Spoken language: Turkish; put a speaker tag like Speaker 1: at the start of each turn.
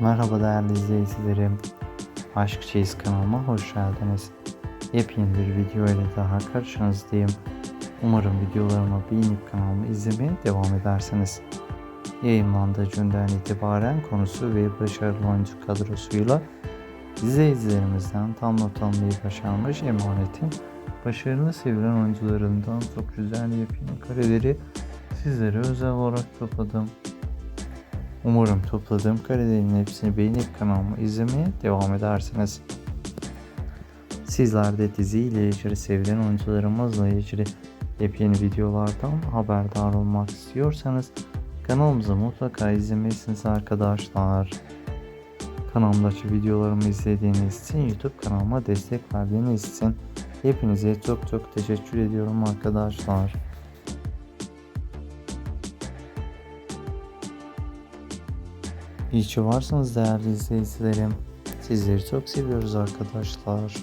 Speaker 1: Merhaba değerli izleyicilerim. Aşk Çeyiz kanalıma hoş geldiniz. Yepyeni bir video ile daha karşınızdayım. Umarım videolarımı beğenip kanalımı izlemeye devam edersiniz. Yayınlandığı günden itibaren konusu ve başarılı oyuncu kadrosuyla izleyicilerimizden tam not almayı başarmış Emanet'in başarılı sevilen oyuncularından çok güzel yepyeni kareleri sizlere özel olarak topladım. Umarım topladığım karelerin hepsini beğenip kanalımı izlemeye devam edersiniz. Sizler de dizi ile ilgili sevilen oyuncularımızla ilgili yepyeni videolardan haberdar olmak istiyorsanız kanalımızı mutlaka izlemelisiniz arkadaşlar. Kanalımdaki videolarımı izlediğiniz için YouTube kanalıma destek verdiğiniz için hepinize çok çok teşekkür ediyorum arkadaşlar. İyi ki varsınız değerli izleyicilerim. Sizleri çok seviyoruz arkadaşlar.